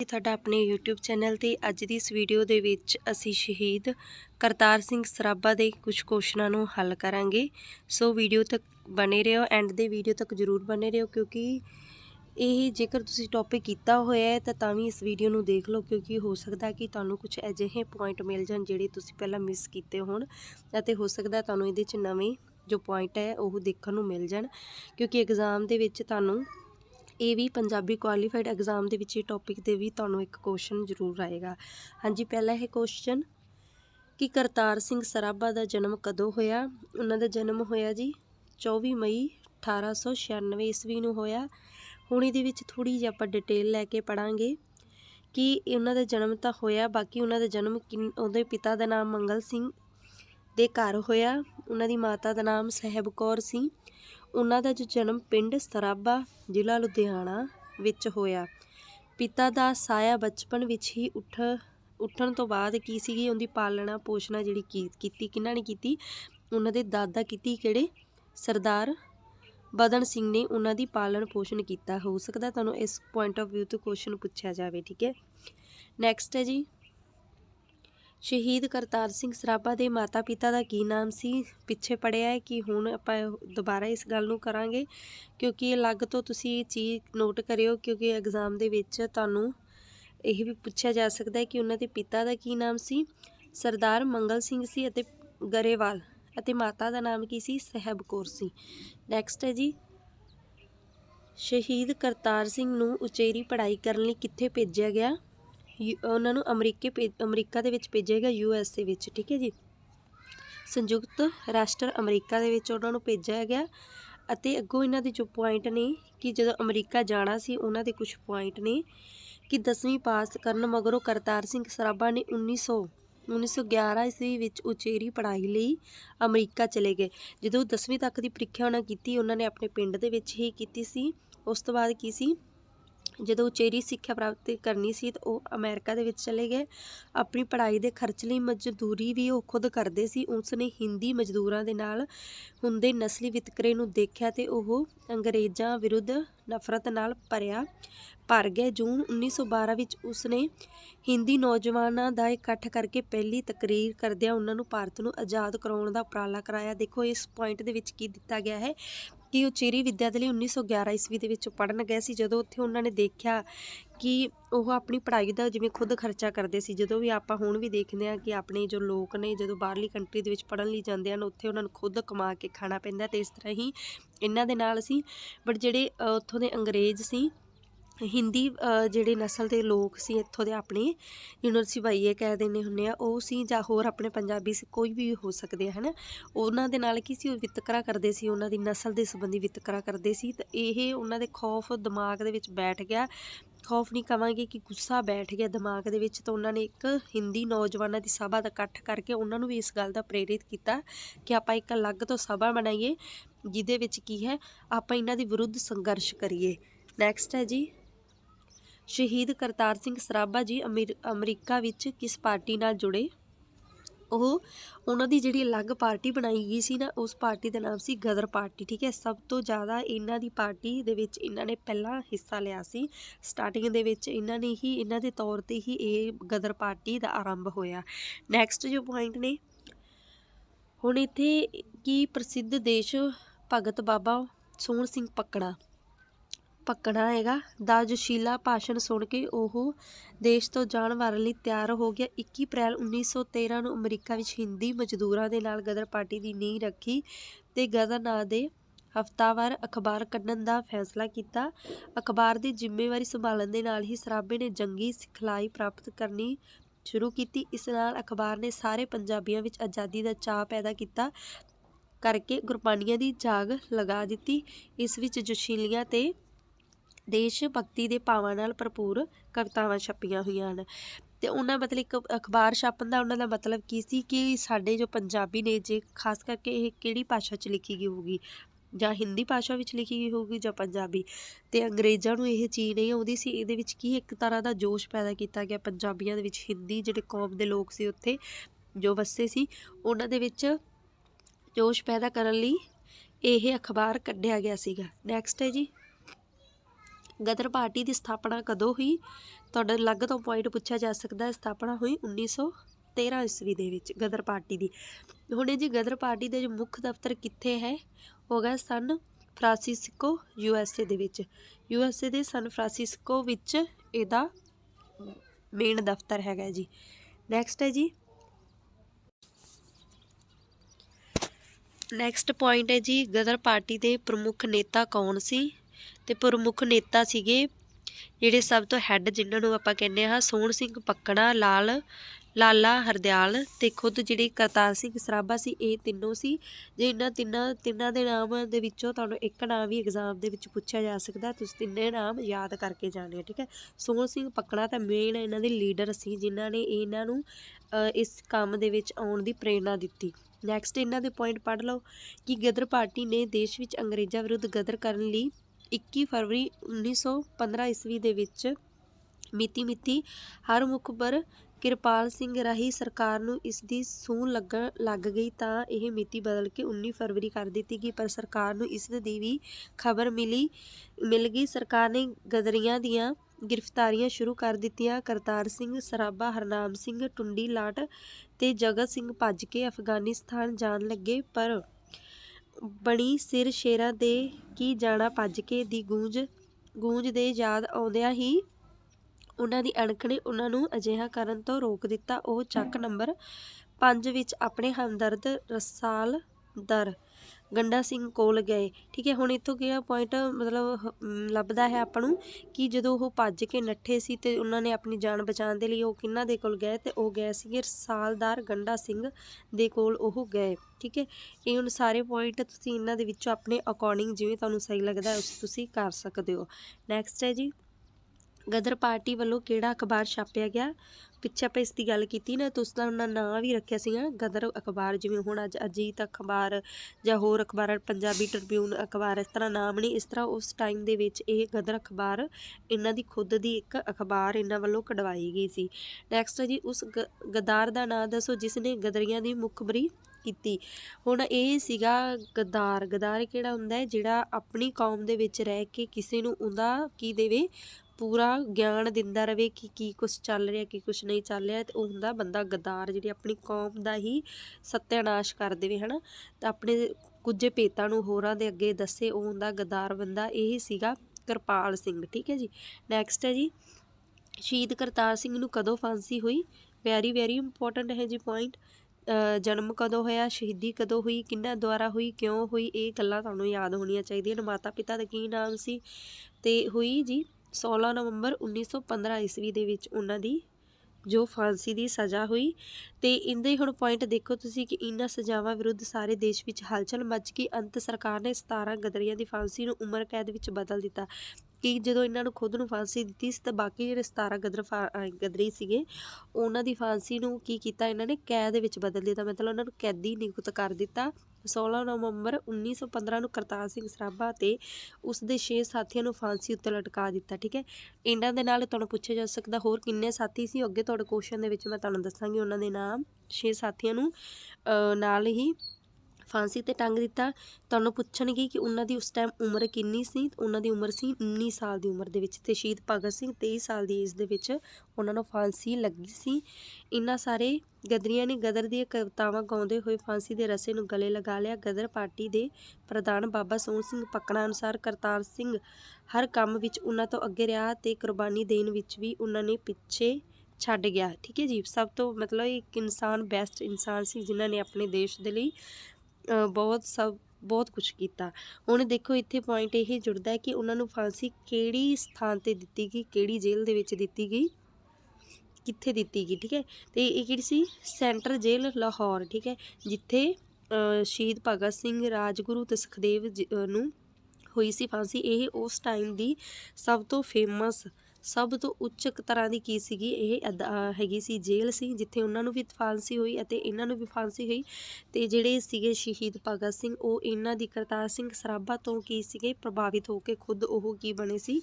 ਤੁਹਾਡਾ ਆਪਣੇ YouTube channel ਤੇ ਅੱਜ ਦੀ ਇਸ ਵੀਡੀਓ ਦੇ ਵਿੱਚ ਅਸੀਂ ਸ਼ਹੀਦ ਕਰਤਾਰ ਸਿੰਘ ਸਰਾਭਾ ਦੇ ਕੁਝ ਕੁਐਸਚਨਾਂ ਨੂੰ ਹੱਲ ਕਰਾਂਗੇ। ਸੋ ਵੀਡੀਓ ਤੱਕ ਬਨੇ ਰਹੋ ਐਂਡ ਦੇ ਵੀਡੀਓ ਤੱਕ ਜਰੂਰ ਬਨੇ ਰਹੋ, ਕਿਉਂਕਿ ਇਹ ਜੇਕਰ ਤੁਸੀਂ ਟੌਪਿਕ ਕੀਤਾ ਹੋਇਆ ਹੈ, ਤਾਂ ਤਾਂ ਵੀ ਇਸ ਵੀਡੀਓ ਨੂੰ ਦੇਖ ਲਓ, ਕਿਉਂਕਿ ਹੋ ਸਕਦਾ ਕਿ ਤੁਹਾਨੂੰ ਕੁਝ ਅਜਿਹੇ ਪੁਆਇੰਟ ਮਿਲ ਜਾਣ ਜਿਹੜੇ ਤੁਸੀਂ ਪਹਿਲਾਂ ਮਿਸ ਕੀਤੇ ਹੋਣ ਅਤੇ ਹੋ ਸਕਦਾ ਤੁਹਾਨੂੰ ਇਹਦੇ 'ਚ ਨਵੇਂ ਜੋ ਪੁਆਇੰਟ ਹੈ, ਉਹ ਦੇਖਣ ਨੂੰ ਮਿਲ ਜਾਣ, ਕਿਉਂਕਿ ਐਗਜ਼ਾਮ ਦੇ ਵਿੱਚ ਤੁਹਾਨੂੰ ਇਹ ਵੀ ਪੰਜਾਬੀ ਕੁਆਲੀਫਾਈਡ ਐਗਜ਼ਾਮ ਦੇ ਵਿੱਚ ਇਹ ਟੌਪਿਕ ਦੇ ਵੀ ਤੁਹਾਨੂੰ ਇੱਕ ਕੁਐਸਚਨ ਜ਼ਰੂਰ ਆਏਗਾ। ਹਾਂਜੀ, ਪਹਿਲਾ ਇਹ ਕੁਐਸਚਨ ਕਿ ਕਰਤਾਰ ਸਿੰਘ ਸਰਾਭਾ ਦਾ ਜਨਮ ਕਦੋਂ ਹੋਇਆ? ਉਹਨਾਂ ਦਾ ਜਨਮ ਹੋਇਆ ਜੀ 24 ਮਈ 1896 ਈਸਵੀ ਨੂੰ ਹੋਇਆ। ਹੁਣ ਇਹਦੇ ਵਿੱਚ ਥੋੜੀ ਜਿਹੀ ਆਪਾਂ ਡਿਟੇਲ ਲੈ ਕੇ ਪੜਾਂਗੇ ਕਿ ਉਹਨਾਂ ਦਾ ਜਨਮ ਤਾਂ ਹੋਇਆ, ਬਾਕੀ ਉਹਨਾਂ ਦਾ ਜਨਮ ਕਿਨ- ਉਹਦੇ ਪਿਤਾ ਦਾ ਨਾਮ ਮੰਗਲ ਸਿੰਘ ਦੇ ਘਰ ਹੋਇਆ। ਉਹਨਾਂ ਦੀ ਮਾਤਾ ਦਾ ਨਾਮ ਸਹਿਬ ਕੌਰ ਸੀ। ਉਹਨਾਂ ਦਾ ਜੋ ਜਨਮ ਪਿੰਡ ਸਰਾਭਾ ਜ਼ਿਲ੍ਹਾ ਲੁਧਿਆਣਾ ਵਿੱਚ ਹੋਇਆ। ਪਿਤਾ ਦਾ ਸਾਇਆ ਬਚਪਨ ਵਿੱਚ ਹੀ ਉੱਠ, ਉੱਠਣ ਤੋਂ ਬਾਅਦ ਕੀ ਸੀਗੀ? ਉਹਦੀ ਪਾਲਣਾ ਪੋਸ਼ਣਾ ਜਿਹੜੀ ਕੀ- ਕੀਤੀ, ਕਿਹਨਾਂ ਨੇ ਕੀਤੀ? ਉਹਨਾਂ ਦੇ ਦਾਦਾ ਕੀਤੀ ਕਿਹੜੇ? ਸਰਦਾਰ ਬਦਨ ਸਿੰਘ ਨੇ ਉਹਨਾਂ ਦੀ ਪਾਲਣ ਪੋਸ਼ਣ ਕੀਤਾ। ਹੋ ਸਕਦਾ ਤੁਹਾਨੂੰ ਇਸ ਪੁਆਇੰਟ ਆਫ View ਤੋਂ ਕੁਐਸਚਨ ਪੁੱਛਿਆ ਜਾਵੇ, ਠੀਕ ਹੈ? ਨੈਕਸਟ ਹੈ ਜੀ। ਸ਼ਹੀਦ ਕਰਤਾਰ ਸਿੰਘ ਸਰਾਭਾ ਦੇ ਮਾਤਾ-ਪਿਤਾ ਦਾ ਕੀ ਨਾਮ ਸੀ? ਪਿੱਛੇ ਪੜਿਆ ਹੈ ਕਿ ਹੁਣ ਆਪਾਂ ਦੁਬਾਰਾ ਇਸ ਗੱਲ ਨੂੰ ਕਰਾਂਗੇ, ਕਿਉਂਕਿ ਅਲੱਗ ਤੋਂ ਤੁਸੀਂ ਇਹ ਚੀਜ਼ ਨੋਟ ਕਰਿਓ, ਕਿਉਂਕਿ ਐਗਜ਼ਾਮ ਦੇ ਵਿੱਚ ਤੁਹਾਨੂੰ ਇਹ ਵੀ ਪੁੱਛਿਆ ਜਾ ਸਕਦਾ ਹੈ ਕਿ ਉਹਨਾਂ ਦੇ ਪਿਤਾ ਦਾ ਕੀ ਨਾਮ ਸੀ? ਸਰਦਾਰ ਮੰਗਲ ਸਿੰਘ ਸੀ ਅਤੇ ਗਰੇਵਾਲ, ਅਤੇ ਮਾਤਾ ਦਾ ਨਾਮ ਕੀ ਸੀ? ਸਹਿਬ ਕੌਰ ਸੀ। ਨੈਕਸਟ ਹੈ ਜੀ। ਸ਼ਹੀਦ ਕਰਤਾਰ ਸਿੰਘ ਨੂੰ ਉਚੇਰੀ ਪੜ੍ਹਾਈ ਕਰਨ ਲਈ ਕਿੱਥੇ ਭੇਜਿਆ ਗਿਆ? ਉਹਨਾਂ ਨੂੰ ਅਮਰੀਕੇ ਭੇ- ਅਮਰੀਕਾ ਦੇ ਵਿੱਚ ਭੇਜਿਆ ਗਿਆ ਯੂ ਐਸ ਏ ਵਿੱਚ, ਠੀਕ ਹੈ ਜੀ? ਸੰਯੁਕਤ ਰਾਸ਼ਟਰ ਅਮਰੀਕਾ ਦੇ ਵਿੱਚ ਉਹਨਾਂ ਨੂੰ ਭੇਜਿਆ ਗਿਆ ਅਤੇ ਅੱਗੋਂ ਇਹਨਾਂ ਦੇ ਜੋ ਪੁਆਇੰਟ ਨੇ ਕਿ ਜਦੋਂ ਅਮਰੀਕਾ ਜਾਣਾ ਸੀ, ਉਹਨਾਂ ਦੇ ਕੁਝ ਪੁਆਇੰਟ ਨੇ ਕਿ 10ਵੀਂ ਪਾਸ ਕਰਨ ਮਗਰੋਂ ਕਰਤਾਰ ਸਿੰਘ ਸਰਾਭਾ ਨੇ 1900 1911 ਈਸਵੀ ਵਿੱਚ ਉਚੇਰੀ ਪੜ੍ਹਾਈ ਲਈ ਅਮਰੀਕਾ ਚਲੇ ਗਏ। ਜਦੋਂ 10ਵੀਂ ਤੱਕ ਦੀ ਪ੍ਰੀਖਿਆ ਉਹਨਾਂ ਕੀਤੀ, ਉਹਨਾਂ ਨੇ ਆਪਣੇ ਪਿੰਡ ਦੇ ਵਿੱਚ ਹੀ ਕੀਤੀ ਸੀ। ਉਸ ਤੋਂ ਬਾਅਦ ਕੀ ਸੀ? ਜਦੋਂ ਉਚੇਰੀ ਸਿੱਖਿਆ ਪ੍ਰਾਪਤ ਕਰਨੀ ਸੀ ਤਾਂ ਉਹ ਅਮਰੀਕਾ ਦੇ ਵਿੱਚ ਚਲੇ ਗਏ। ਆਪਣੀ ਪੜ੍ਹਾਈ ਦੇ ਖਰਚ ਲਈ ਮਜ਼ਦੂਰੀ ਵੀ ਉਹ ਖੁਦ ਕਰਦੇ ਸੀ। ਉਸ ਨੇ ਹਿੰਦੀ ਮਜ਼ਦੂਰਾਂ ਦੇ ਨਾਲ ਹੁੰਦੇ ਨਸਲੀ ਵਿਤਕਰੇ ਨੂੰ ਦੇਖਿਆ ਤੇ ਉਹ ਅੰਗਰੇਜ਼ਾਂ ਵਿਰੁੱਧ ਨਫ਼ਰਤ ਨਾਲ ਭਰਿਆ ਭਰ ਗਿਆ। ਜੂਨ 1912 ਵਿੱਚ ਉਸ ਨੇ ਹਿੰਦੀ ਨੌਜਵਾਨਾਂ ਦਾ ਇਕੱਠ ਕਰਕੇ ਪਹਿਲੀ ਤਕਰੀਰ ਕਰਦਿਆਂ ਉਹਨਾਂ ਨੂੰ ਭਾਰਤ ਨੂੰ ਆਜ਼ਾਦ ਕਰਾਉਣ ਦਾ ਉਪਰਾਲਾ ਕਰਾਇਆ। ਦੇਖੋ, ਇਸ ਪੁਆਇੰਟ ਦੇ ਵਿੱਚ ਕੀ ਦਿੱਤਾ ਗਿਆ ਹੈ? ਕਿ ਉਚੇਰੀ ਵਿੱਦਿਆ ਦੇ ਲਈ 1911 ਈਸਵੀ ਦੇ ਵਿੱਚ ਪੜਨ ਗਏ ਸੀ, ਜਦੋਂ ਉੱਥੇ ਉਹਨਾਂ ਨੇ ਦੇਖਿਆ ਕਿ ਉਹ ਆਪਣੀ ਪੜ੍ਹਾਈ ਦਾ ਜਿਵੇਂ ਖੁਦ ਖਰਚਾ ਕਰਦੇ ਸੀ। ਜਦੋਂ ਵੀ ਆਪਾਂ ਹੁਣ ਵੀ ਦੇਖਦੇ ਹਾਂ ਕਿ ਆਪਣੇ ਜੋ ਲੋਕ ਨੇ, ਜਦੋਂ ਬਾਹਰਲੀ ਕੰਟਰੀ ਦੇ ਵਿੱਚ ਪੜਨ ਲਈ ਜਾਂਦੇ ਹਨ, ਉੱਥੇ ਉਹਨਾਂ ਨੂੰ ਖੁਦ ਕਮਾ ਕੇ ਖਾਣਾ ਪੈਂਦਾ ਤੇ ਇਸ ਤਰ੍ਹਾਂ ਹੀ ਇਹਨਾਂ ਦੇ ਨਾਲ ਸੀ। ਬਟ ਜਿਹੜੇ ਉੱਥੋਂ ਦੇ ਅੰਗਰੇਜ਼ ਸੀ ਹਿੰਦੀ ਜਿਹੜੇ ਨਸਲ ਦੇ ਲੋਕ ਸੀ ਇੱਥੋਂ ਦੇ ਆਪਣੇ ਯੂਨੀਵਰਸਿਟੀ ਭਾਈਏ ਕਹਿ ਦਿੰਦੇ ਹੁੰਦੇ ਆ, ਉਹ ਸੀ ਜਾਂ ਹੋਰ ਆਪਣੇ ਪੰਜਾਬੀ ਸੀ, ਕੋਈ ਵੀ ਹੋ ਸਕਦੇ ਆ, ਹਨਾ? ਉਹਨਾਂ ਦੇ ਨਾਲ ਕੀ ਸੀ, ਉਹ ਵਿਤਕਰਾ ਕਰਦੇ ਸੀ, ਉਹਨਾਂ ਦੀ ਨਸਲ ਦੇ ਸੰਬੰਧੀ ਵਿਤਕਰਾ ਕਰਦੇ ਸੀ, ਤਾਂ ਇਹ ਉਹਨਾਂ ਦੇ ਖੌਫ ਦਿਮਾਗ ਦੇ ਵਿੱਚ ਬੈਠ ਗਿਆ। ਖੌਫ ਨਹੀਂ ਕਵਾਂਗੇ ਕਿ ਗੁੱਸਾ ਬੈਠ ਗਿਆ ਦਿਮਾਗ ਦੇ ਵਿੱਚ, ਤਾਂ ਉਹਨਾਂ ਨੇ ਇੱਕ ਹਿੰਦੀ ਨੌਜਵਾਨਾਂ ਦੀ ਸਭਾ ਦਾ ਇਕੱਠ ਕਰਕੇ ਉਹਨਾਂ ਨੂੰ ਵੀ ਇਸ ਗੱਲ ਦਾ ਪ੍ਰੇਰਿਤ ਕੀਤਾ ਕਿ ਆਪਾਂ ਇੱਕ ਅਲੱਗ ਤੋਂ ਸਭਾ ਬਣਾਈਏ, ਜਿਹਦੇ ਵਿੱਚ ਕੀ ਹੈ, ਆਪਾਂ ਇਹਨਾਂ ਦੇ ਵਿਰੁੱਧ ਸੰਘਰਸ਼ ਕਰੀਏ। ਨੈਕਸਟ ਹੈ ਜੀ। ਸ਼ਹੀਦ ਕਰਤਾਰ ਸਿੰਘ ਸਰਾਭਾ ਜੀ ਅਮੀਰ, ਅਮਰੀਕਾ ਵਿੱਚ ਕਿਸ ਪਾਰਟੀ ਨਾਲ ਜੁੜੇ? ਉਹ ਉਹਨਾਂ ਦੀ ਜਿਹੜੀ ਅਲੱਗ ਪਾਰਟੀ ਬਣਾਈ ਗਈ ਸੀ ਨਾ, ਉਸ ਪਾਰਟੀ ਦਾ ਨਾਮ ਸੀ ਗਦਰ ਪਾਰਟੀ, ਠੀਕ ਹੈ? ਸਭ ਤੋਂ ਜ਼ਿਆਦਾ ਇਹਨਾਂ ਦੀ ਪਾਰਟੀ ਦੇ ਵਿੱਚ ਇਹਨਾਂ ਨੇ ਪਹਿਲਾਂ ਹਿੱਸਾ ਲਿਆ ਸੀ। ਸਟਾਰਟਿੰਗ ਦੇ ਵਿੱਚ ਇਹਨਾਂ ਨੇ ਹੀ, ਇਹਨਾਂ ਦੇ ਤੌਰ ਤੇ ਹੀ ਇਹ ਗਦਰ ਪਾਰਟੀ ਦਾ ਆਰੰਭ ਹੋਇਆ। ਨੈਕਸਟ ਜੋ ਪੁਆਇੰਟ ਨੇ, ਹੁਣ ਇੱਥੇ ਕੀ ਪ੍ਰਸਿੱਧ ਦੇਸ਼ ਭਗਤ ਬਾਬਾ ਸੋਹਣ ਸਿੰਘ ਪਕੜਾ। ਪੱਕਣਾ ਹੈਗਾ। ਦਾ ਜੋਸ਼ੀਲਾ ਭਾਸ਼ਣ ਸੁਣ ਕੇ ਉਹ ਦੇਸ਼ ਤੋਂ ਜਾਣ ਵਾਰ ਲਈ ਤਿਆਰ ਹੋ ਗਿਆ। 21 ਅਪ੍ਰੈਲ 1913 ਨੂੰ ਅਮਰੀਕਾ ਵਿੱਚ ਹਿੰਦੀ ਮਜ਼ਦੂਰਾਂ ਦੇ ਨਾਲ ਗਦਰ ਪਾਰਟੀ ਦੀ ਨੀਂਹ ਰੱਖੀ ਤੇ ਗਦਰ ਨਾਂ ਦੇ ਹਫਤਾਵਾਰ ਅਖਬਾਰ ਕੱਢਣ ਦਾ ਫੈਸਲਾ ਕੀਤਾ। ਅਖਬਾਰ ਦੀ ਜ਼ਿੰਮੇਵਾਰੀ ਸੰਭਾਲਣ ਦੇ ਨਾਲ ਹੀ ਸਰਾਭੇ ਨੇ ਜੰਗੀ ਸਿਖਲਾਈ ਪ੍ਰਾਪਤ ਕਰਨੀ ਸ਼ੁਰੂ ਕੀਤੀ। ਇਸ ਨਾਲ ਅਖਬਾਰ ਨੇ ਸਾਰੇ ਪੰਜਾਬੀਆਂ ਵਿੱਚ ਆਜ਼ਾਦੀ ਦਾ ਚਾਅ ਪੈਦਾ ਕੀਤਾ ਕਰਕੇ ਗੁਰਬਾਣੀਆਂ ਦੀ ਜਾਗ ਲਗਾ ਦਿੱਤੀ। ਇਸ ਵਿੱਚ ਜੋਸ਼ੀਲੀਆਂ ਤੇ ਦੇਸ਼ ਭਗਤੀ ਦੇ ਭਾਵਾਂ ਨਾਲ ਭਰਪੂਰ ਕਵਿਤਾਵਾਂ ਛਪੀਆਂ ਹੋਈਆਂ ਹਨ। ਤੇ ਉਹਨਾਂ ਮਤਲਬ ਇੱਕ ਅਖਬਾਰ ਛਾਪਣ ਦਾ ਉਹਨਾਂ ਦਾ ਮਤਲਬ ਕੀ ਸੀ ਕਿ ਸਾਡੇ ਜੋ ਪੰਜਾਬੀ ਨੇ ਜੇ ਖਾਸ ਕਰਕੇ ਇਹ ਕਿਹੜੀ ਭਾਸ਼ਾ 'ਚ ਲਿਖੀ ਗਈ ਹੋਊਗੀ? ਜਾਂ ਹਿੰਦੀ ਭਾਸ਼ਾ ਵਿੱਚ ਲਿਖੀ ਗਈ ਹੋਊਗੀ ਜਾਂ ਪੰਜਾਬੀ? ਤੇ ਅੰਗਰੇਜ਼ਾਂ ਨੂੰ ਇਹ ਚੀਜ਼ ਨਹੀਂ ਆਉਂਦੀ ਸੀ, ਇਹਦੇ ਵਿੱਚ ਕੀ ਇੱਕ ਤਰ੍ਹਾਂ ਦਾ ਜੋਸ਼ ਪੈਦਾ ਕੀਤਾ ਗਿਆ ਪੰਜਾਬੀਆਂ ਦੇ ਵਿੱਚ? ਹਿੰਦੀ ਜਿਹੜੇ ਕੌਮ ਦੇ ਲੋਕ ਸੀ ਉੱਥੇ ਜੋ ਵਸੇ ਸੀ, ਉਹਨਾਂ ਦੇ ਵਿੱਚ ਜੋਸ਼ ਪੈਦਾ ਕਰਨ ਲਈ ਇਹ ਅਖਬਾਰ ਕੱਢਿਆ ਗਿਆ ਸੀਗਾ। ਨੈਕਸਟ ਹੈ ਜੀ। ਗਦਰ ਪਾਰਟੀ ਦੀ ਸਥਾਪਨਾ ਕਦੋਂ ਹੋਈ? ਤੁਹਾਡਾ ਅਲੱਗ ਤੋਂ ਪੁਆਇੰਟ ਪੁੱਛਿਆ ਜਾ ਸਕਦਾ ਹੈ। ਸਥਾਪਨਾ ਹੋਈ 1913 ਈਸਵੀ ਦੇ ਵਿੱਚ ਗਦਰ ਪਾਰਟੀ ਦੀ। ਹੁਣ ਇਹ ਜੀ ਗਦਰ ਪਾਰਟੀ ਦੇ ਜੋ ਮੁੱਖ ਦਫ਼ਤਰ ਕਿੱਥੇ ਹੈ? ਹੋਗਾ San Francisco, U S A ਦੇ ਵਿੱਚ। ਯੂ ਐਸ ਏ ਦੇ ਸਨ ਫਰਾਂਸਿਸਕੋ ਵਿੱਚ ਇਹਦਾ ਮੇਨ ਦਫ਼ਤਰ ਹੈਗਾ ਜੀ। ਨੈਕਸਟ ਹੈ ਜੀ। ਨੈਕਸਟ ਪੁਆਇੰਟ ਹੈ ਜੀ, ਗਦਰ ਪਾਰਟੀ ਦੇ ਪ੍ਰਮੁੱਖ ਨੇਤਾ ਕੌਣ ਸੀ? ਤੇ ਪ੍ਰਮੁੱਖ ਨੇਤਾ ਸੀਗੇ, ਜਿਹੜੇ ਸਭ ਤੋਂ ਹੈੱਡ ਜਿਨ੍ਹਾਂ ਨੂੰ ਆਪਾਂ ਕਹਿੰਦੇ ਹਾਂ, ਸੋਹਣ ਸਿੰਘ ਪੱਕੜਾ, ਲਾਲ, ਲਾਲਾ ਹਰਦਿਆਲ ਤੇ ਖੁਦ ਜਿਹੜੇ ਕਰਤਾਰ ਸਿੰਘ ਸਰਾਭਾ ਸੀ, ਇਹ ਤਿੰਨੋਂ ਸੀ। ਜੇ ਇਹਨਾਂ ਤਿੰਨਾਂ ਤਿੰਨਾਂ ਦੇ ਨਾਮ ਦੇ ਵਿੱਚੋਂ ਤੁਹਾਨੂੰ ਇੱਕ ਨਾਮ ਵੀ ਐਗਜ਼ਾਮ ਦੇ ਵਿੱਚ ਪੁੱਛਿਆ ਜਾ ਸਕਦਾ, ਤੁਸੀਂ ਤਿੰਨੇ ਨਾਮ ਯਾਦ ਕਰਕੇ ਜਾਣੇ ਆ, ਠੀਕ ਹੈ? ਸੋਹਣ ਸਿੰਘ ਪੱਕੜਾ ਤਾਂ ਮੇਨ ਇਹਨਾਂ ਦੇ ਲੀਡਰ ਸੀ, ਜਿਨ੍ਹਾਂ ਨੇ ਇਹਨਾਂ ਨੂੰ ਇਸ ਕੰਮ ਦੇ ਵਿੱਚ ਆਉਣ ਦੀ ਪ੍ਰੇਰਣਾ ਦਿੱਤੀ। ਨੈਕਸਟ ਇਹਨਾਂ ਦੇ ਪੁਆਇੰਟ ਪੜ੍ਹ ਲਓ। ਕਿ ਗਦਰ ਪਾਰਟੀ ਨੇ ਦੇਸ਼ ਵਿੱਚ ਅੰਗਰੇਜ਼ਾਂ ਵਿਰੁੱਧ ਗਦਰ ਕਰਨ ਲਈ 21 ਫਰਵਰੀ 1915 ਈਸਵੀ ਦੇ ਵਿੱਚ ਮਿਤੀ ਮਿਤੀ ਹਰ ਮੁਖਬਰ ਕਿਰਪਾਲ ਸਿੰਘ ਰਾਹੀਂ ਸਰਕਾਰ ਨੂੰ ਇਸ ਦੀ ਸੂਹ ਲੱਗਣ ਲੱਗ ਗਈ ਤਾਂ ਇਹ ਮਿਤੀ ਬਦਲ ਕੇ 19 ਫਰਵਰੀ ਕਰ ਦਿੱਤੀ ਗਈ, ਪਰ ਸਰਕਾਰ ਨੂੰ ਇਸ ਦੀ ਵੀ ਖਬਰ ਮਿਲੀ, ਮਿਲ ਗਈ। ਸਰਕਾਰ ਨੇ ਗਦਰੀਆਂ ਦੀਆਂ ਗ੍ਰਿਫਤਾਰੀਆਂ ਸ਼ੁਰੂ ਕਰ ਦਿੱਤੀਆਂ। ਕਰਤਾਰ ਸਿੰਘ ਸਰਾਭਾ, ਹਰਨਾਮ ਸਿੰਘ, ਟੁੰਡੀ ਲਾਟ ਤੇ ਜਗਤ ਸਿੰਘ ਭੱਜ ਕੇ ਅਫਗਾਨਿਸਤਾਨ ਜਾਣ ਲੱਗੇ, ਪਰ ਬਣੀ ਸਿਰ ਸ਼ੇਰਾਂ ਦੇ ਕੀ ਜਾਣਾ ਭੱਜ ਕੇ ਦੀ ਗੂੰਜ ਗੂੰਜ ਦੇ ਯਾਦ ਆਉਂਦਿਆਂ ਹੀ ਉਹਨਾਂ ਦੀ ਅਣਖ ਨੇ ਉਹਨਾਂ ਨੂੰ ਅਜਿਹਾ ਕਰਨ ਤੋਂ ਰੋਕ ਦਿੱਤਾ। ਉਹ ਚੱਕ ਨੰਬਰ 5 ਵਿੱਚ ਆਪਣੇ ਹਮਦਰਦ ਰਸਾਲ ਦਰ ਗੰਡਾ ਸਿੰਘ ਕੋਲ ਗਏ। ਠੀਕ ਹੈ, ਹੁਣ ਇੱਥੋਂ ਕਿਹੜਾ ਪੁਆਇੰਟ ਮਤਲਬ ਲੱਭਦਾ ਹੈ ਆਪਾਂ ਨੂੰ ਕਿ ਜਦੋਂ ਉਹ ਭੱਜ ਕੇ ਨੱਠੇ ਸੀ ਤੇ ਉਹਨਾਂ ਨੇ ਆਪਣੀ ਜਾਨ ਬਚਾਉਣ ਦੇ ਲਈ ਉਹ ਕਿਹਨਾਂ ਦੇ ਕੋਲ ਗਏ ਤੇ ਉਹ ਗਏ ਸੀਗੇ ਰਸਾਲਦਾਰ ਗੰਡਾ ਸਿੰਘ ਦੇ ਕੋਲ ਉਹ ਗਏ। ਠੀਕ ਹੈ, ਇਹ ਹੁਣ ਸਾਰੇ ਪੁਆਇੰਟ ਤੁਸੀਂ ਇਹਨਾਂ ਦੇ ਵਿੱਚੋਂ ਆਪਣੇ ਅਕੋਰਡਿੰਗ ਜਿਵੇਂ ਤੁਹਾਨੂੰ ਸਹੀ ਲੱਗਦਾ ਉਸ ਤੁਸੀਂ ਕਰ ਸਕਦੇ ਹੋ। ਨੈਕਸਟ ਹੈ ਜੀ, ਗਦਰ ਪਾਰਟੀ ਵੱਲੋਂ ਕਿਹੜਾ ਅਖਬਾਰ ਛਾਪਿਆ ਗਿਆ? ਪਿੱਛੇ ਆਪਾਂ ਇਸ ਦੀ ਗੱਲ ਕੀਤੀ ਨਾ ਤੁਸੀਂ ਤਾਂ ਉਹਨਾਂ ਨਾਂ ਵੀ ਰੱਖਿਆ ਸੀਗਾ ਗਦਰ ਅਖਬਾਰ, ਜਿਵੇਂ ਹੁਣ ਅੱਜ ਅਜੀਤ ਅਖਬਾਰ ਜਾਂ ਹੋਰ ਅਖਬਾਰ, ਪੰਜਾਬੀ ਟ੍ਰਿਬਿਊਨ ਅਖਬਾਰ, ਇਸ ਤਰ੍ਹਾਂ ਨਾਮ ਨਹੀਂ, ਇਸ ਤਰ੍ਹਾਂ ਉਸ ਟਾਈਮ ਦੇ ਵਿੱਚ ਇਹ ਗਦਰ ਅਖਬਾਰ ਇਹਨਾਂ ਦੀ ਖੁਦ ਦੀ ਇੱਕ ਅਖਬਾਰ ਇਹਨਾਂ ਵੱਲੋਂ ਕਢਵਾਈ ਗਈ ਸੀ। ਨੈਕਸਟ ਜੀ, ਉਸ ਗ- ਗਦਾਰ ਦਾ ਨਾਂ ਦੱਸੋ ਜਿਸ ਨੇ ਗਦਰੀਆਂ ਦੀ ਮੁਖਬਰੀ ਕੀਤੀ। ਹੁਣ ਇਹ ਸੀਗਾ ਗਦਾਰ ਗਦਾਰ ਕਿਹੜਾ ਹੁੰਦਾ ਹੈ, ਜਿਹੜਾ ਆਪਣੀ ਕੌਮ ਦੇ ਵਿੱਚ ਰਹਿ ਕੇ ਕਿਸੇ ਨੂੰ ਉਹਦਾ ਕੀ ਦੇਵੇ? ਪੂਰਾ ਗਿਆਨ ਦਿੰਦਾ ਰਵੇ ਕਿ ਕੀ ਕੁਝ ਚੱਲ ਰਿਹਾ, ਕੀ ਕੁਝ ਨਹੀਂ ਚੱਲ ਰਿਹਾ ਤੇ ਉਹ ਹੁੰਦਾ ਬੰਦਾ ਗਦਾਰ ਜਿਹੜੀ ਆਪਣੀ ਕੌਮ ਦਾ ਹੀ ਸਤਿਆਨਾਸ਼ ਕਰ ਦੇਵੇ, ਹਨਾ। ਤਾਂ ਆਪਣੇ ਕੁਝ ਭੇਤਾਂ ਨੂੰ ਹੋਰਾਂ ਦੇ ਅੱਗੇ ਦੱਸੇ, ਉਹ ਹੁੰਦਾ ਗਦਾਰ ਬੰਦਾ। ਇਹ ਸੀਗਾ ਕਿਰਪਾਲ ਸਿੰਘ, ਠੀਕ ਹੈ ਜੀ। ਨੈਕਸਟ ਹੈ ਜੀ। ਸ਼ਹੀਦ ਕਰਤਾਰ ਸਿੰਘ ਨੂੰ ਕਦੋਂ ਫਾਂਸੀ ਹੋਈ? ਵੈਰੀ ਵੈਰੀ ਇੰਪੋਰਟੈਂਟ ਹੈ ਜੀ ਪੁਆਇੰਟ ਜਨਮ ਕਦੋਂ ਹੋਇਆ? ਸ਼ਹੀਦੀ ਕਦੋਂ ਹੋਈ? ਕਿੰਨਾ ਦੁਆਰਾ ਹੋਈ? ਕਿਉਂ ਹੋਈ? ਇਹ ਗੱਲਾਂ ਤੁਹਾਨੂੰ ਯਾਦ ਹੋਣੀਆਂ ਚਾਹੀਦੀਆਂ ਨੇ। ਮਾਤਾ ਪਿਤਾ ਦਾ ਕੀ ਨਾਮ ਸੀ? ਤੇ ਹੋਈ ਜੀ 16 ਨਵੰਬਰ 1915 ਈਸਵੀ ਦੇ ਵਿੱਚ ਉਹਨਾਂ ਦੀ ਜੋ ਫਾਂਸੀ ਦੀ ਸਜ਼ਾ ਹੋਈ ਤੇ ਇਹਦੇ ਹੁਣ ਪੁਆਇੰਟ ਦੇਖੋ ਤੁਸੀਂ ਕਿ ਇਹਨਾਂ ਸਜ਼ਾਵਾਂ ਵਿਰੁੱਧ ਸਾਰੇ ਦੇਸ਼ ਵਿੱਚ ਹਲਚਲ ਮਚ ਗਈ। ਅੰਤ ਸਰਕਾਰ ਨੇ 17 ਗਦਰੀਆਂ ਦੀ ਫਾਂਸੀ ਨੂੰ ਉਮਰ ਕੈਦ ਵਿੱਚ ਬਦਲ ਦਿੱਤਾ। ਕਿ ਜਦੋਂ ਇਹਨਾਂ ਨੂੰ ਖੁਦ ਨੂੰ ਫਾਂਸੀ ਦਿੱਤੀ ਸੀ ਤਾਂ ਬਾਕੀ ਜਿਹੜੇ 17 ਗਦਰ ਫਾ- ਅਹ, ਗਦਰੀ ਸੀਗੇ, ਉਹਨਾਂ ਦੀ ਫਾਂਸੀ ਨੂੰ ਕੀ ਕੀਤਾ ਇਹਨਾਂ ਨੇ? ਕੈਦ ਵਿੱਚ ਬਦਲ ਦਿੱਤਾ ਮਤਲਬ ਉਹਨਾਂ ਨੂੰ ਕੈਦੀ ਨਿਯੁਕਤ ਕਰ ਦਿੱਤਾ। 16 ਨਵੰਬਰ 1915 ਨੂੰ ਕਰਤਾਰ ਸਿੰਘ ਸਰਾਭਾ ਤੇ ਉਸ ਦੇ 6 ਸਾਥੀਆਂ ਨੂੰ ਫਾਂਸੀ ਉੱਤੇ ਲਟਕਾ ਦਿੱਤਾ, ਠੀਕ ਹੈ? ਇਹਨਾਂ ਦੇ ਨਾਲ ਤੁਹਾਨੂੰ ਪੁੱਛਿਆ ਜਾ ਸਕਦਾ ਹੋਰ ਕਿੰਨੇ ਸਾਥੀ ਸੀ? ਅੱਗੇ ਤੁਹਾਡੇ ਕੁਐਸਚਨ ਦੇ ਵਿੱਚ ਮੈਂ ਤੁਹਾਨੂੰ ਦੱਸਾਂਗੀ ਉਹਨਾਂ ਦੇ ਨਾਮ। 6 ਸਾਥੀਆਂ ਨੂੰ ਨਾਲ ਹੀ ਫਾਂਸੀ ਤੇ ਟੰਗ ਦਿੱਤਾ। ਤੁਹਾਨੂੰ ਪੁੱਛਣਗੇ ਕਿ ਉਹਨਾਂ ਦੀ ਉਸ ਟਾਈਮ ਉਮਰ ਕਿੰਨੀ ਸੀ? ਉਹਨਾਂ ਦੀ ਉਮਰ ਸੀ 19 ਸਾਲ ਦੀ ਉਮਰ ਦੇ ਵਿੱਚ ਤੇ ਸ਼ਹੀਦ ਭਗਤ ਸਿੰਘ 23 ਸਾਲ ਦੀ ਏਜ ਦੇ ਵਿੱਚ ਉਹਨਾਂ ਨੂੰ ਫਾਂਸੀ ਲੱਗੀ ਸੀ। ਇਹਨਾਂ ਸਾਰੇ ਗਦਰੀਆਂ ਨੇ ਗਦਰ ਦੀਆਂ ਕਵਿਤਾਵਾਂ ਗਾਉਂਦੇ ਹੋਏ ਫਾਂਸੀ ਦੇ ਰਸੇ ਨੂੰ ਗਲੇ ਲਗਾ ਲਿਆ। ਗਦਰ ਪਾਰਟੀ ਦੇ ਪ੍ਰਧਾਨ ਬਾਬਾ ਸੋਹਣ ਸਿੰਘ ਪਕਣਾ ਅਨੁਸਾਰ ਕਰਤਾਰ ਸਿੰਘ ਹਰ ਕੰਮ ਵਿੱਚ ਉਹਨਾਂ ਤੋਂ ਅੱਗੇ ਰਿਹਾ ਤੇ ਕੁਰਬਾਨੀ ਦੇਣ ਵਿੱਚ ਵੀ ਉਹਨਾਂ ਨੇ ਪਿੱਛੇ ਛੱਡ ਗਿਆ। ਠੀਕ ਹੈ ਜੀ? ਸਭ ਤੋਂ ਮਤਲਬ ਇੱਕ ਇਨਸਾਨ ਬੈਸਟ ਇਨਸਾਨ ਸੀ ਜਿਨ੍ਹਾਂ ਨੇ ਆਪਣੇ ਦੇਸ਼ ਦੇ ਲਈ ਬਹੁਤ ਸਭ, ਬਹੁਤ ਕੁਝ ਕੀਤਾ। ਹੁਣ ਦੇਖੋ, ਇੱਥੇ ਪੁਆਇੰਟ ਇਹ ਜੁੜਦਾ ਹੈ ਕਿ ਉਹਨਾਂ ਨੂੰ ਫਾਂਸੀ ਕਿਹੜੀ ਸਥਾਨ ਤੇ ਦਿੱਤੀ ਗਈ, ਕਿਹੜੀ ਜੇਲ੍ਹ ਦੇ ਵਿੱਚ ਦਿੱਤੀ ਗਈ, ਕਿੱਥੇ ਦਿੱਤੀ ਗਈ, ਠੀਕ ਹੈ? ਤੇ ਇਹ ਕਿਹੜੀ ਸੀ? ਸੈਂਟਰ ਜੇਲ੍ਹ ਲਾਹੌਰ, ਠੀਕ ਹੈ? ਜਿੱਥੇ ਸ਼ਹੀਦ ਭਗਤ ਸਿੰਘ ਰਾਜਗੁਰੂ ਤੇ ਸੁਖਦੇਵ ਜੀ- ਨੂੰ ਹੋਈ ਸੀ ਫਾਂਸੀ। ਇਹ ਉਸ ਟਾਈਮ ਦੀ ਸਭ ਤੋਂ ਫੇਮਸ ਸਭ ਤੋਂ ਉੱਚ ਤਰ੍ਹਾਂ ਦੀ ਕੀ ਸੀਗੀ? ਇਹ ਅਦ- ਹੈਗੀ ਸੀ ਜੇਲ੍ਹ ਸੀ, ਜਿੱਥੇ ਉਹਨਾਂ ਨੂੰ ਵੀ ਫਾਂਸੀ ਹੋਈ ਅਤੇ ਇਹਨਾਂ ਨੂੰ ਵੀ ਫਾਂਸੀ ਹੋਈ ਤੇ ਜਿਹੜੇ ਸੀਗੇ ਸ਼ਹੀਦ ਭਗਤ ਸਿੰਘ, ਉਹ ਇਹਨਾਂ ਦੀ ਕਰਤਾਰ ਸਿੰਘ ਸਰਾਭਾ ਤੋਂ ਕੀ ਸੀਗੇ? ਪ੍ਰਭਾਵਿਤ ਹੋ ਕੇ ਖੁਦ ਉਹ ਕੀ ਬਣੇ ਸੀ?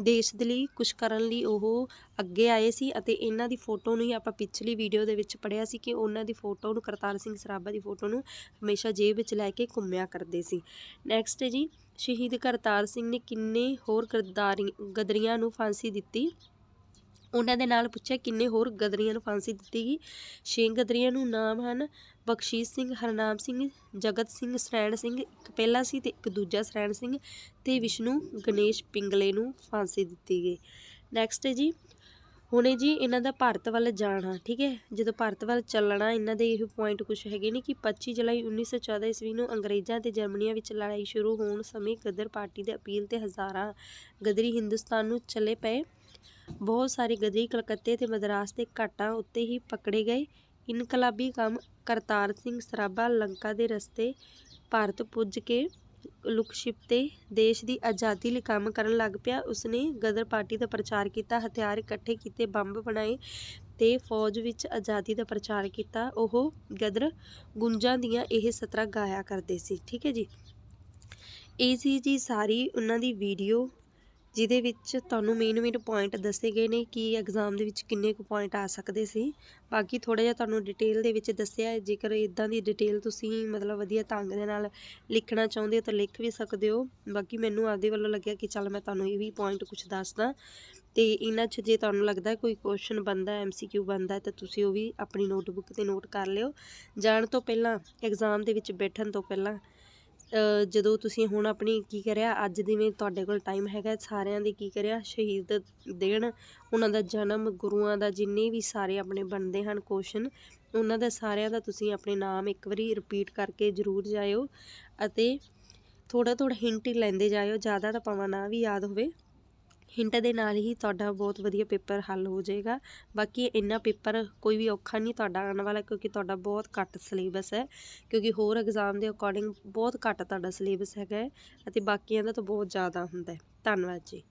ਦੇਸ਼ ਦੇ ਲਈ ਕੁਝ ਕਰਨ ਲਈ ਉਹ ਅੱਗੇ ਆਏ ਸੀ ਅਤੇ ਇਹਨਾਂ ਦੀ ਫੋਟੋ ਨੂੰ ਹੀ ਆਪਾਂ ਪਿਛਲੀ ਵੀਡੀਓ ਦੇ ਵਿੱਚ ਪੜਿਆ ਸੀ ਕਿ ਉਹਨਾਂ ਦੀ ਫੋਟੋ ਨੂੰ, ਕਰਤਾਰ ਸਿੰਘ ਸਰਾਭਾ ਦੀ ਫੋਟੋ ਨੂੰ ਹਮੇਸ਼ਾ ਜੇਬ ਵਿੱਚ ਲੈ ਕੇ ਘੁੰਮਿਆ ਕਰਦੇ ਸੀ। ਨੈਕਸਟ ਜੀ ਸ਼ਹੀਦ ਕਰਤਾਰ ਸਿੰਘ ਨੇ ਕਿੰਨੇ ਹੋਰ ਗਰਦਾਰੀ, ਗਦਰੀਆਂ ਨੂੰ ਫਾਂਸੀ ਦਿੱਤੀ। ਉਹਨਾਂ ਦੇ ਨਾਲ ਪੁੱਛਿਆ, ਕਿੰਨੇ ਹੋਰ ਗਦਰੀਆਂ ਨੂੰ ਫਾਂਸੀ ਦਿੱਤੀ ਗਈ? ਛੇ ਗਦਰੀਆਂ ਨੂੰ ਨਾਮ ਹਨ ਬਖਸ਼ੀਸ਼ ਸਿੰਘ, ਹਰਨਾਮ ਸਿੰਘ, ਜਗਤ ਸਿੰਘ, ਸਰੈਣ ਸਿੰਘ, ਇੱਕ ਪਹਿਲਾ ਸੀ ਤੇ ਇੱਕ ਦੂਜਾ ਸਰੈਣ ਸਿੰਘ ਤੇ ਵਿਸ਼ਨੂੰ ਗਣੇਸ਼ ਪਿੰਗਲੇ ਨੂੰ ਫਾਂਸੀ ਦਿੱਤੀ ਗਈ। ਨੈਕਸਟ ਹੈ ਜੀ ਹੁਣੇ ਜੀ ਇਹਨਾਂ ਦਾ ਭਾਰਤ ਵੱਲ ਜਾਣਾ, ਠੀਕ ਹੈ? ਜਦੋਂ ਭਾਰਤ ਵੱਲ ਚੱਲਣਾ, ਇਹਨਾਂ ਦੇ ਇਹ ਪੁਆਇੰਟ ਕੁਝ ਹੈਗੇ ਨੇ ਕਿ 25 ਜੁਲਾਈ 1914 ਈਸਵੀ ਨੂੰ ਅੰਗਰੇਜ਼ਾਂ ਤੇ ਜਰਮਨੀਆਂ ਵਿੱਚ ਲੜਾਈ ਸ਼ੁਰੂ ਹੋਣ ਸਮੇਂ ਗਦਰ ਪਾਰਟੀ ਦੇ ਅਪੀਲ ਤੇ ਹਜ਼ਾਰਾਂ ਗਦਰੀ ਹਿੰਦੁਸਤਾਨ ਨੂੰ ਚਲੇ ਪਏ। ਬਹੁਤ ਸਾਰੇ ਗਦਰੀ ਕਲਕੱਤੇ ਤੇ ਮਦਰਾਸ ਦੇ ਘਾਟਾਂ ਉੱਤੇ ਹੀ ਪਕੜੇ ਗਏ। ਇਨਕਲਾਬੀ ਕੰਮ ਕਰਤਾਰ ਸਿੰਘ ਸਰਾਭਾ ਲੰਕਾ ਦੇ ਰਸਤੇ ਭਾਰਤ ਪੁੱਜ ਕੇ ਲੁਕਸ਼ਿਪ ਤੇ ਦੇਸ਼ ਦੀ ਆਜ਼ਾਦੀ ਲਈ ਕੰਮ ਕਰਨ ਲੱਗ ਪਿਆ। ਉਸਨੇ ਗਦਰ ਪਾਰਟੀ ਦਾ ਪ੍ਰਚਾਰ ਕੀਤਾ, ਹਥਿਆਰ ਇਕੱਠੇ ਕੀਤੇ, ਬੰਬ ਬਣਾਏ ਤੇ ਫੌਜ ਵਿੱਚ ਆਜ਼ਾਦੀ ਦਾ ਪ੍ਰਚਾਰ ਕੀਤਾ। ਉਹ ਗਦਰ ਗੁੰਜਾਂ ਦੀਆਂ ਇਹ ਸਤਰਾਂ ਗਾਇਆ ਕਰਦੇ ਸੀ। ਠੀਕ ਹੈ ਜੀ। ਇਹ ਸੀ ਜੀ ਸਾਰੀ ਉਹਨਾਂ ਦੀ ਵੀਡੀਓ ਜਿਹਦੇ ਵਿੱਚ ਤੁਹਾਨੂੰ ਮੇਨ ਮੇਨ ਪੁਆਇੰਟ ਦੱਸੇ ਗਏ ਨੇ ਕਿ ਐਗਜ਼ਾਮ ਦੇ ਵਿੱਚ ਕਿੰਨੇ ਕੁ ਪੁਆਇੰਟ ਆ ਸਕਦੇ ਸੀ। ਬਾਕੀ ਥੋੜਾ ਜਿਹਾ ਤੁਹਾਨੂੰ ਡਿਟੇਲ ਦੇ ਵਿੱਚ ਦੱਸਿਆ ਹੈ, ਜੇਕਰ ਇਦਾਂ ਦੀ ਡਿਟੇਲ ਤੁਸੀਂ ਮਤਲਬ ਵਧੀਆ ਢੰਗ ਦੇ ਨਾਲ ਲਿਖਣਾ ਚਾਹੁੰਦੇ ਹੋ ਤਾਂ ਲਿਖ ਵੀ ਸਕਦੇ ਹੋ। ਬਾਕੀ ਮੈਨੂੰ ਆਪਦੇ ਵੱਲੋਂ ਲੱਗਿਆ ਕਿ ਚੱਲ ਮੈਂ ਤੁਹਾਨੂੰ ਇਹ ਵੀ ਪੁਆਇੰਟ ਕੁਝ ਦੱਸਦਾ। ਤੇ ਇਹਨਾਂ 'ਚ ਜੇ ਤੁਹਾਨੂੰ ਲੱਗਦਾ ਕੋਈ ਕੁਐਸਚਨ ਬਣਦਾ ਐਮਸੀਕਿਊ ਬਣਦਾ, ਤਾਂ ਤੁਸੀਂ ਉਹ ਵੀ ਆਪਣੀ ਨੋਟਬੁੱਕ ਤੇ ਨੋਟ ਕਰ ਲਿਓ। ਜਾਣ ਤੋਂ ਪਹਿਲਾਂ ਐਗਜ਼ਾਮ ਦੇ ਵਿੱਚ ਬੈਠਣ ਤੋਂ ਪਹਿਲਾਂ ਜਦੋਂ ਤੁਸੀਂ ਹੁਣ ਆਪਣੀ ਕੀ ਕਰਿਆ, ਅੱਜ ਜਿਵੇਂ ਤੁਹਾਡੇ ਕੋਲ ਟਾਈਮ ਹੈਗਾ, ਸਾਰਿਆਂ ਦੇ ਕੀ ਕਰਿਆ, ਸ਼ਹੀਦ ਦੇਣ, ਉਹਨਾਂ ਦਾ ਜਨਮ, ਗੁਰੂਆਂ ਦਾ ਜਿੰਨੇ ਵੀ ਸਾਰੇ ਆਪਣੇ ਬਣਦੇ ਹਨ ਕੁਐਸਚਨ ਉਹਨਾਂ ਦਾ ਸਾਰਿਆਂ ਦਾ ਤੁਸੀਂ ਆਪਣੇ ਨਾਮ ਇੱਕ ਵਾਰੀ ਰਿਪੀਟ ਕਰਕੇ ਜ਼ਰੂਰ ਜਾਇਓ ਅਤੇ ਥੋੜਾ ਥੋੜਾ ਹਿੰਟ ਹੀ ਲੈਂਦੇ ਜਾਇਓ, ਜ਼ਿਆਦਾ ਤਾਂ ਭਾਵੇਂ ਨਾ ਵੀ ਯਾਦ ਹੋਵੇ। ਹਿੰਟ ਦੇ ਨਾਲ ਹੀ ਤੁਹਾਡਾ ਬਹੁਤ ਵਧੀਆ ਪੇਪਰ ਹੱਲ ਹੋ ਜਾਏਗਾ। ਬਾਕੀ ਇੰਨਾ ਪੇਪਰ ਕੋਈ ਵੀ ਔਖਾ ਨਹੀਂ ਤੁਹਾਡਾ ਆਉਣ ਵਾਲਾ, ਕਿਉਂਕਿ ਤੁਹਾਡਾ ਬਹੁਤ ਘੱਟ ਸਿਲੇਬਸ ਹੈ। ਕਿਉਂਕਿ ਹੋਰ ਐਗਜ਼ਾਮ ਦੇ ਅਕੋਰਡਿੰਗ ਬਹੁਤ ਘੱਟ ਤੁਹਾਡਾ ਸਿਲੇਬਸ ਹੈਗਾ ਹੈ ਅਤੇ ਬਾਕੀਆਂ ਦਾ ਤਾਂ ਬਹੁਤ ਜ਼ਿਆਦਾ ਹੁੰਦਾ ਹੈ। ਧੰਨਵਾਦ ਜੀ।